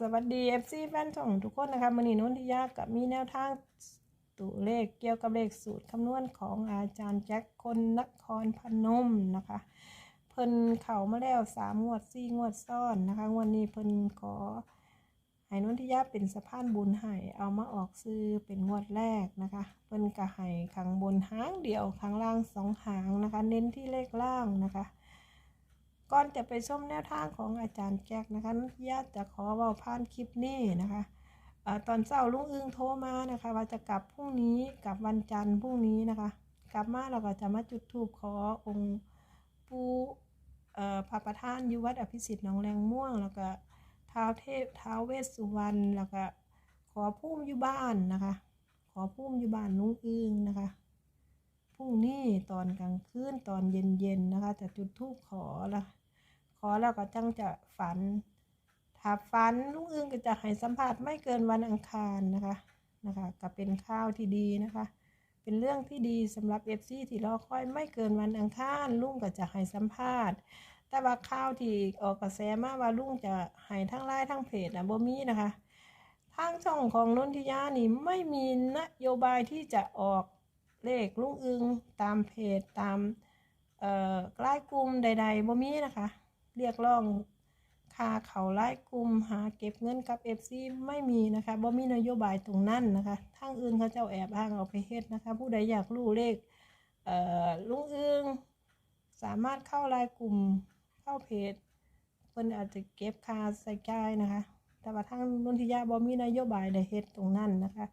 สวัสดี FC แฟนช่องทุกคนนะคะมันนี้นุ่นทิยากับมีแนวทางตัวเลขเกี่ยวกับเลขสูตรคำนวณของอาจารย์แจ็คคนนครพนมนะคะ เพิ่นเข่ามาแล้วสามงวดสี่งวดซ้อนนะคะงวดนี้เพิ่นขอให้นุ่นทิยาเป็นสะพานบุญให้เอามาออกซื้อเป็นงวดแรกนะคะเพิ่นกะให้ข้างบนหางเดียวข้างล่างสองหางนะคะ เน้นที่เลขล่างนะคะ ก่อนจะไปชมแนวทางของอาจารย์แจ็คนะคะญาติจะขอเว่าผ่านคลิปนี้นะคะอตอนเช้าลุงอึงโทรมานะคะ ว่าจะกลับพรุ่งนี้กลับวันจันทร์พรุ่งนี้นะคะ กลับมาเราก็จะมาจุดธูปขอองค์ปู่พระประธานยุวัดอภิสิทธิ์หนองแรงม่วง แล้วก็ท้าวเทพท้าวเวสสุวรรณแล้วก็ขอพุ่มอยู่บ้านนะคะ ขอพุ่มอยู่บ้านลุงอึงนะคะพรุ่งนี้ตอนกลางคืนตอนเย็นๆนะคะ จะจุดธูปขอละ อแล้วก็จังจะฝันถ้าฝันลุงอึงก็จะให้สัมภาษณ์ไม่เกินวันอังคารนะคะนะคะก็เป็นข้าวที่ดีนะคะ เป็นเรื่องที่ดีสำหรับเอฟซีที่รอคอยไม่เกินวันอังคารลุงก็จะให้สัมภาษณ์ แต่ว่าข้าวที่ออกกระแสมาว่าลุงจะให้ทั้งไลน์ทั้งเพจนะบ่มีนะคะทางช่องของนนทิยานี่ไม่มีนโยบายที่จะออกเลขลุงอึงตามเพจตามเอ่อไล่กลุ่มใดๆบ่มีนะคะ เรียกร้องค่าเขาไล่กลุ่มหาเก็บเงินกับ FC ไม่มีนะคะบ่มีนโยบายตรงนั้นนะคะทางอื่นเขาเจ้าแอบอ้างเอาไปเฮ็ดนะคะ ผู้ใดอยากรู้เลขเอ่อลุงอึงสามารถเข้าไลน์กลุ่มเข้าเพจเพิ่นอาจจะเก็บค่าใส่จ่ายนะคะ แต่ว่าทางนนทิยาบ่มีนโยบายใดเฮ็ดตรงนั้นนะคะ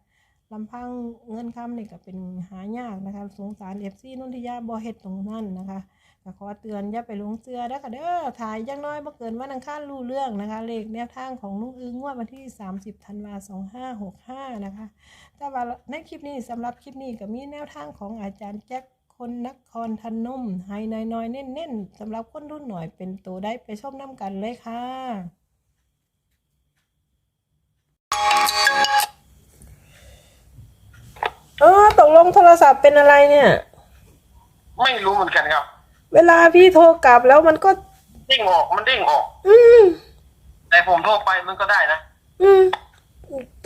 ลำพังเงินคำนี่ก็เป็นหายากนะคะ สงสาร FC นนทิยาบ่เฮ็ดตรงนั้นนะคะ ก็ขอเตือนอย่าไปลงเสือเด้อค่ะเด้อถ่ายยังน้อยบ่เกินวันอังคารรู้เรื่องนะคะ เลขแนวทางของลุงอึงงวดวันที่ 30ธันวาคม2565นะคะแต่ว่าในคลิปนี้สำหรับคลิปนี้ก็มีแนวทางของอาจารย์แจ็คคนนครพนมให้น้อยๆเน้นๆสำหรับคนรุ่นหน่อยเป็นตัวได้ไปชมน้ำกันเลยค่ะเออตกลงโทรศัพท์เป็นอะไรเนี่ย ไม่รู้เหมือนกันครับ เวลาพี่โทรกลับแล้วมันก็เด้งออกมันเด้งออก อืม แต่ผมโทรไปมันก็ได้นะอืม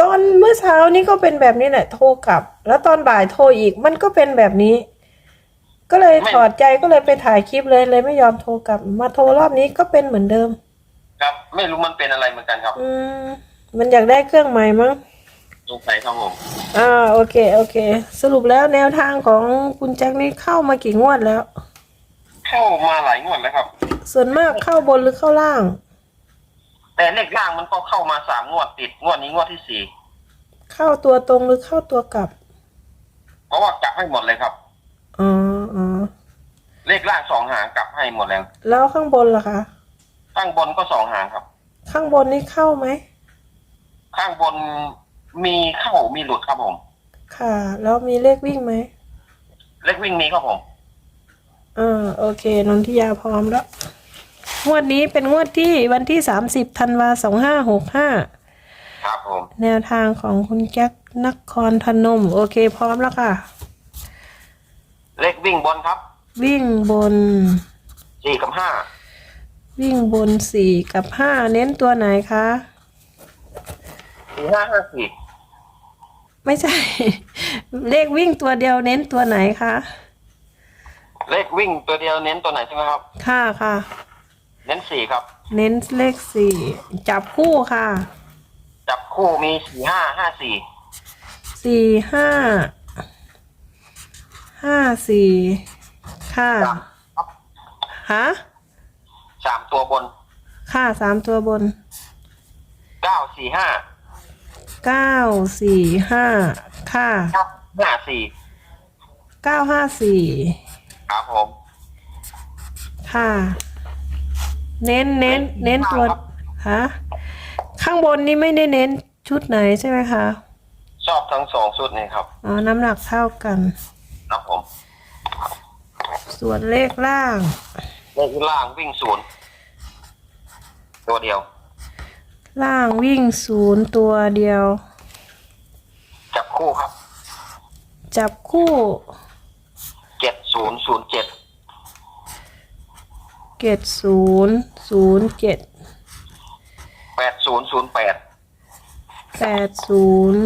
ตอนเมื่อเช้านี้ก็เป็นแบบนี้แหละโทรกลับ แล้วตอนบ่ายโทรอีกมันก็เป็นแบบนี้ ก็เลยไม่ถอดใจก็เลยไปถ่ายคลิปเลยเลยไม่ยอมโทรกลับ มาโทรรอบนี้ก็เป็นเหมือนเดิม ครับ ไม่รู้มันเป็นอะไรเหมือนกันครับอืม มันอยากได้เครื่องใหม่มั้งสงสัยครับผมอ่าโอเค โอเค สรุปแล้วแนวทางของคุณแจ็คนี่เข้ามากี่งวดแล้ว เข้ามาหลายงวดแล้วครับ ส่วนมากเข้าบนหรือเข้าล่าง แต่เลขล่างมันก็เข้ามาสามงวดติดงวดนี้งวดที่สี่เข้าตัวตรงหรือเข้าตัวกลับเพราะว่ากลับให้หมดเลยครับ อ๋ออ๋อเลขล่างสองหางกลับให้หมดแล้วแล้วข้างบนล่ะคะข้างบนก็สองหางครับ ข้างบนนี่เข้าไหมข้างบนมีเข้ามีหลุดครับผม ค่ะ แล้วมีเลขวิ่งไหมเลขวิ่งมีครับผม อ่าโอเคนนทิยาพร้อมแล้ว งวดนี้เป็นงวดที่วันที่สามสิบธันวาสองห้าหกห้าครับผมแนวทางของคุณแจ็คนครพนม โอเคพร้อมแล้วค่ะ เลขวิ่งบนครับวิ่งบน สี่กับห้าวิ่งบนสี่กับห้าเน้นตัวไหนคะ สี่ห้าห้าสี่ไม่ใช่ เลขวิ่งตัวเดียวเน้นตัวไหนคะ เลขวิ่งตัวเดียวเน้นตัวไหนใช่ไหมครับ ค่ะค่ะ เน้นสี่ครับ เน้นเลขสี่จับคู่ค่ะจับคู่มีสี่ห้าห้าสี่สี่ห้าห้าสี่ค่ะครับฮะสามตัวบนค่ะสามตัวบนเก้าสี่ห้าเก้าสี่ห้าค่ะเก้าห้าสี่เก้าห้าสี่ ครับผมค่ะ เน้นเน้น เน้นตัวฮะข้างบนนี่ไม่ได้เน้นชุดไหนใช่ไหมคะชอบทั้งสองชุดนี้ครับอ๋อน้ำหนักเท่ากัน ครับผม ส่วนเลขล่าง เลขล่างวิ่งศูนย์ตัวเดียว ล่างวิ่งศูนย์ตัวเดียว จับคู่ครับ จับคู่เจ็ด ศูนย์ศูนย์เจ็ดเกตศูนย์ศูนย์เจ็ดแปดศูนย์ศูนย์แปดแปดศูนย์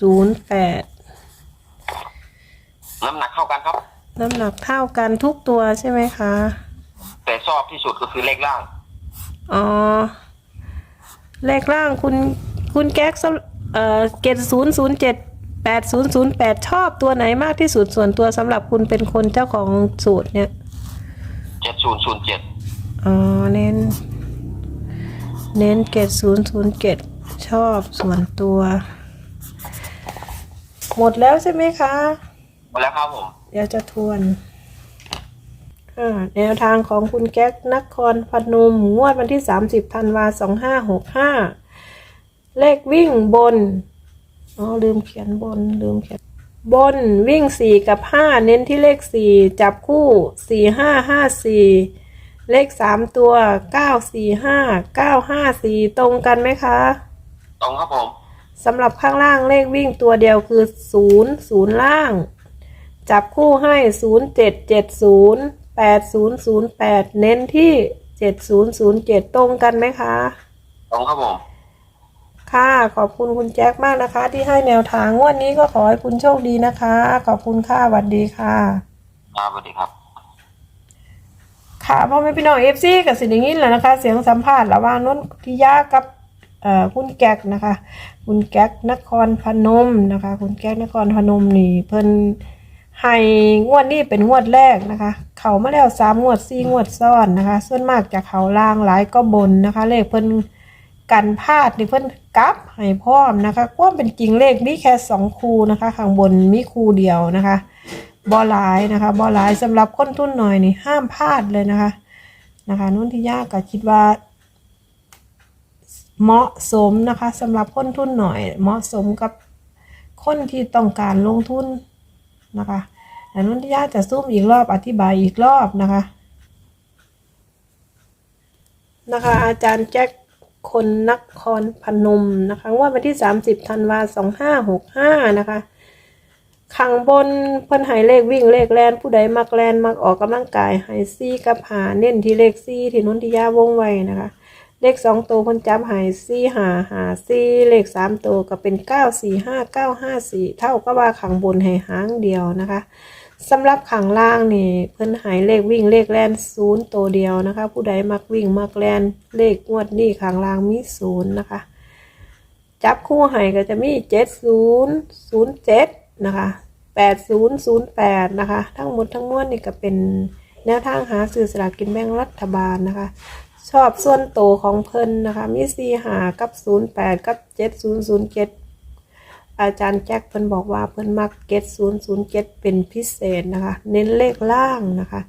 ศูนย์แปดน้ำหนักเข้ากันครับ น้ำหนักเท่ากันทุกตัวใช่ไหมคะ แต่ชอบที่สุดก็คือเลขล่าง อ๋อ เลขล่างคุณคุณแก๊กสำเอ่อเกตศูนย์ศูนย์เจ็ด แปดศูนย์ศูนย์แปดชอบตัวไหนมากที่สุดส่วนตัวสำหรับคุณเป็นคนเจ้าของสูตรเนี่ย เจ็ดศูนย์ศูนย์เจ็ดอ๋อเน้น เน้นเกตศูนย์ศูนย์เกตชอบส่วนตัว หมดแล้วใช่ไหมคะมาแล้วครับผม เดี๋ยวจะทวนอ่าแนวทางของคุณแก๊กนครพนมงวดวันที่ 30ธันวา2565 เลขวิ่งบน อ๋อลืมเขียนบนลืมเขียนบนวิ่ง4กับ5เน้นที่เลข4จับคู่4 5 5 4เลข3ตัว9 4 5 9 5 4ตรงกันไหมคะตรงครับผมสำหรับข้างล่างเลขวิ่งตัวเดียวคือ0 0ล่าง จับคู่ให้0 7 7 0 8 0 0 8เน้นที่7 0 0 7ตรงกันไหมคะ ตรงครับผม ค่ะขอบคุณคุณแจ็คมากนะคะ ที่ให้แนวทางงวดนี้ก็ขอให้คุณโชคดีนะคะ ขอบคุณค่ะสวัสดีค่ะครับสวัสดีครับ ค่ะพ่อแม่พี่น้องเอฟซีกับสิ่งนี้แหละนะคะ เสียงสัมภาษณ์ระหว่างนนทิยากับเอ่อคุณแก๊กนะคะ คุณแก๊กนครพนมนะคะ คุณแก๊กนครพนมนี่เพิ่นให้งวดนี้เป็นงวดแรกนะคะ เขามาแล้วสามงวดสี่งวดซ้อนนะคะ ส่วนมากจะเขาล่างหลายก็บนนะคะ เลขเพิ่น กันพลาดนี่เพิ่นกลับให้พร้อมนะคะความเป็นจริงเลขมีแค่สองคูนะคะข้างบนมีคูเดียวนะคะบอลายนะคะบอลายสำหรับคนทุนหน่อยนี่ห้ามพลาดเลยนะคะนะคะนุ่นที่ยากก็คิดว่า เหมาะสมนะคะสำหรับคนทุนหน่อย เหมาะสมกับคนที่ต้องการลงทุนนะคะแต่นุ่นที่ยากจะซูมอีกรอบอธิบายอีกรอบนะคะนะคะ อาจารย์แจ็ค คนนครพนมนะคะว่าวันที่ 30ธันวา2565นะคะขังบนเพิ่นให้เลขวิ่งเลขแลนผู้ใดมักแลนมักออกกำลังกายให้ซี่กับหาเน้นที่เลขซี่ที่นนทิยาวงไว้นะคะ เลขสองตัวเพิ่นจับให้ซี่หาหาซี่เลขสามตัวก็เป็นเก้าสี่ห้าเก้าห้าสี่เท่ากับว่าขังบนให้หางเดียวนะคะ สำหรับขังล่างนี่เพิ่นหายเลขวิ่งเลขแลนศูนย์ตัวเดียวนะคะ ผู้ใดมักวิ่งมักแลนเลขงวดนี้ขังล่างมีศูนย์นะคะ จับคู่ให้ก็จะมีเจ็ดศูนย์ศูนย์เจ็ดนะคะแปดศูนย์ศูนย์แปดนะคะ ทั้งหมดทั้งมวลนี่ก็เป็นแนวทางหาซื้อสลากกินแบ่งรัฐบาลนะคะ ชอบส่วนโตของเพิ่นนะคะ มีสี่หากับศูนย์แปดกับเจ็ดศูนย์ศูนย์เจ็ด อาจารย์แจ็คเพิ่นบอกว่าเพิ่นมักเก็ตศูนย์ศูนย์เจ็ดเป็นพิเศษนะคะ เน้นเลขล่างนะคะ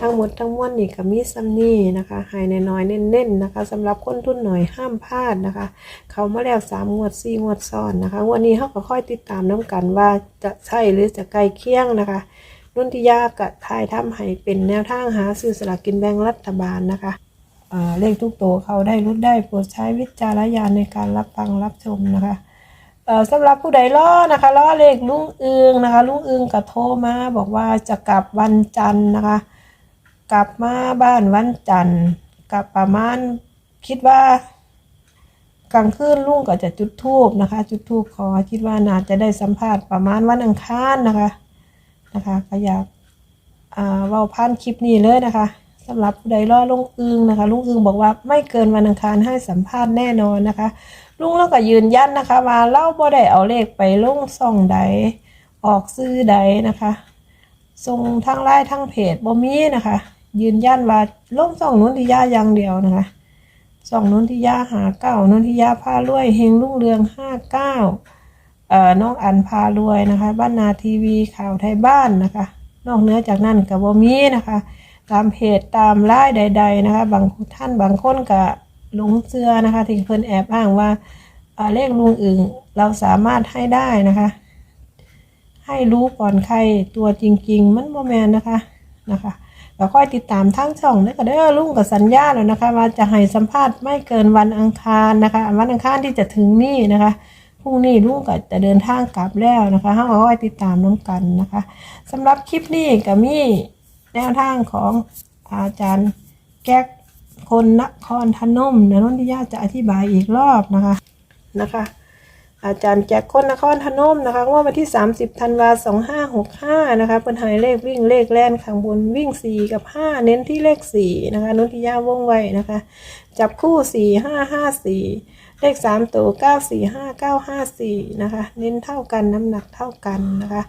ทั้งหมดทั้งมวลนี่ก็มีซัมนี่นะคะให้น้อยๆเน้นๆนะคะสำหรับคนทุนหน่อยห้ามพลาดนะคะ เขามาแล้วสามงวดสี่งวดซ้อนนะคะวันนี้เขาก็ค่อยติดตามน้กันว่าจะใช่หรือจะใกล้เคียงนะคะนุ่นทิยากะทายทำให้เป็นแนวทางหาซื้อสลากกินแบ่งรัฐบาลนะคะเลขทุกตัวเขาได้รุดได้โปรดใช้วิจารณญาณในการรับฟังรับชมนะคะ สำหรับผู้ใดล้อนะคะล้อเลขลุงอึงนะคะลุงอึงก็โทรมาบอกว่าจะกลับวันจันทร์นะคะ กลับมาบ้านวันจันทร์กลับประมาณคิดว่ากลางคืนลุงก็จะจุดทูบนะคะ จุดทูบขอคิดว่าน่าจะได้สัมภาษณ์ประมาณวันอังคารนะคะนะคะ ก็อยากอ่าเว่าพันคลิปนี้เลยนะคะสำหรับผู้ใดรอลุงอึงนะคะลุงอึงบอกว่าไม่เกินวันอังคารให้สัมภาษณ์แน่นอนนะคะ ลุงแล้วก็ยืนยันนะคะว่าเล่าบ่ได้เอาเลขไปลงซ่องใด ออกซื้อใดนะคะส่งทางไลน์ทางเพจบ่มีนะคะ ยืนยันว่าลงซ่องนุนทิยาอย่างเดียวนะคะสองนุนทิยาหาเก้านุนทิยาพารวยเฮงรุ่งเรืองห้าเก้าเอ่อน้องอันพารวยนะคะ บ้านนาทีวีข่าวไทยบ้านนะคะ นอกเหนือจากนั้นกับบ่มีนะคะ ตามเพจตามไลน์ใด ๆ นะคะ บางท่านบางคนก็ หลงเชื่อนะคะที่เพิ่นแอบอ้างว่าเลขลุงอึ่งเราสามารถให้ได้นะคะ ให้รู้ก่อนใครตัวจริง ๆ มันโมแมนนะคะนะคะแล้วค่อยติดตามทั้งช่องแล้วก็เด้อลุงกับสัญญาแล้วนะคะ ว่าจะให้สัมภาษณ์ไม่เกินวันอังคารนะคะ วันอังคารที่จะถึงนี่นะคะพรุ่งนี้ลุงก็จะเดินทางกลับแล้วนะคะห้าค่อยติดตามน้องกันนะคะสำหรับคลิปนี้ก็มีแนวทางของอาจารย์แก๊ก คนนครพนมเดี๋ยวนนทิยาจะอธิบายอีกรอบนะคะนะคะ อาจารย์แจ็คคนนครพนมนะคะงวดวันที่ 30ธันวา2565นะคะเป็นหายเลขวิ่งเลขแล่นข้างบนวิ่ง 4 กับ 5 เน้นที่เลข4นะคะนนทิยาว่องไวนะคะ จับคู่ 4 5 5 4เลข3ตัว9 4 5 9 5 4นะคะ เน้นเท่ากันน้ำหนักเท่ากันนะคะ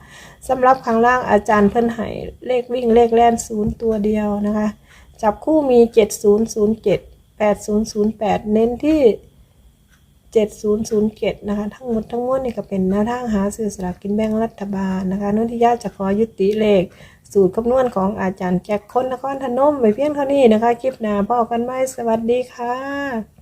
สำหรับข้างล่างอาจารย์เพิ่นใหายเลขวิ่งเลขแล่นศูนย์ตัวเดียวนะคะ จับคู่มี 7007 8008 เน้นที่ 7007 นะคะ ทั้งหมดทั้งมวลนี่ก็เป็นแนวทางหาซื้อสลากกินแบ่งรัฐบาลนะคะนุ่นทิยาจะขอยุติเลข สูตรคำนวณของอาจารย์แจ็คคนนครพนมไว้เพียงเท่านี้นะคะ คลิปหน้าพอกันไหมสวัสดีค่ะ